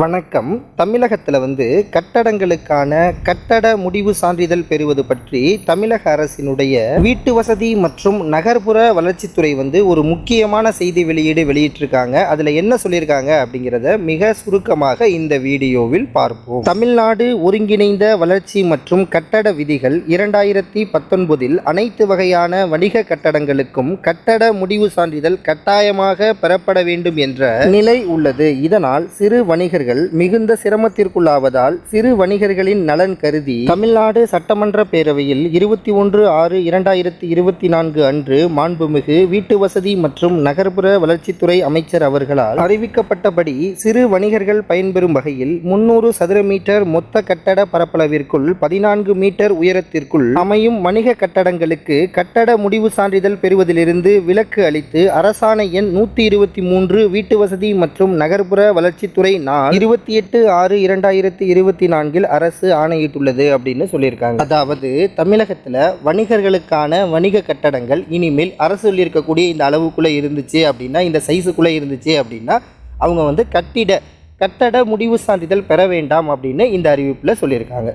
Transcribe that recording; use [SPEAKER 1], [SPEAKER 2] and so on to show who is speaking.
[SPEAKER 1] வணக்கம். தமிழகத்தில் வந்து கட்டடங்களுக்கான கட்டட முடிவு சான்றிதழ் பெறுவது பற்றி தமிழக அரசினுடைய வீட்டு வசதி மற்றும் நகர்ப்புற வளர்ச்சித்துறை வந்து ஒரு முக்கியமான செய்தி வெளியீடு வெளியிட்டிருக்காங்க. அதில் என்ன சொல்லியிருக்காங்க அப்படிங்கிறத மிக சுருக்கமாக இந்த வீடியோவில் பார்ப்போம். தமிழ்நாடு ஒருங்கிணைந்த வளர்ச்சி மற்றும் கட்டட விதிகள் இரண்டாயிரத்தி பத்தொன்பதில் அனைத்து வகையான வணிக கட்டடங்களுக்கும் கட்டட முடிவு சான்றிதழ் கட்டாயமாக பெறப்பட வேண்டும் என்ற நிலை உள்ளது. இதனால் சிறு வணிகர்கள் மிகுந்த சிரமத்திற்குள்ளாவதால் சிறு வணிகர்களின் நலன் கருதி தமிழ்நாடு சட்டமன்ற பேரவையில் இருபத்தி ஒன்று ஆறு இரண்டாயிரத்தி இருபத்தி நான்கு அன்று மாண்புமிகு வீட்டு வசதி மற்றும் நகர்ப்புற வளர்ச்சித்துறை அமைச்சர் அவர்களால் அறிவிக்கப்பட்டபடி சிறு வணிகர்கள் பயன்பெறும் வகையில் முன்னூறு சதுர மீட்டர் மொத்த கட்டட பரப்பளவிற்குள் பதினான்கு மீட்டர் உயரத்திற்குள் அமையும் வணிக கட்டடங்களுக்கு கட்டட முடிவு சான்றிதழ் பெறுவதிலிருந்து விலக்கு அளித்து அரசாணை எண் நூற்றி இருபத்தி மூன்று வீட்டு வசதி மற்றும் நகர்ப்புற வளர்ச்சித்துறை நாள் இருபத்தி எட்டு ஆறு இரண்டாயிரத்தி இருபத்தி நான்கில் அரசு ஆணையிட்டுள்ளது அப்படின்னு சொல்லியிருக்காங்க. அதாவது தமிழகத்தில் வணிகர்களுக்கான வணிக கட்டடங்கள் இனிமேல் அரசு இருக்கக்கூடிய இந்த அளவுக்குள்ளே இருந்துச்சு அப்படின்னா இந்த சைஸுக்குள்ளே இருந்துச்சு அப்படின்னா அவங்க வந்து கட்டிட கட்டட முடிவு சான்றிதழ் பெற வேண்டாம் அப்படின்னு இந்த அறிவிப்பில் சொல்லியிருக்காங்க.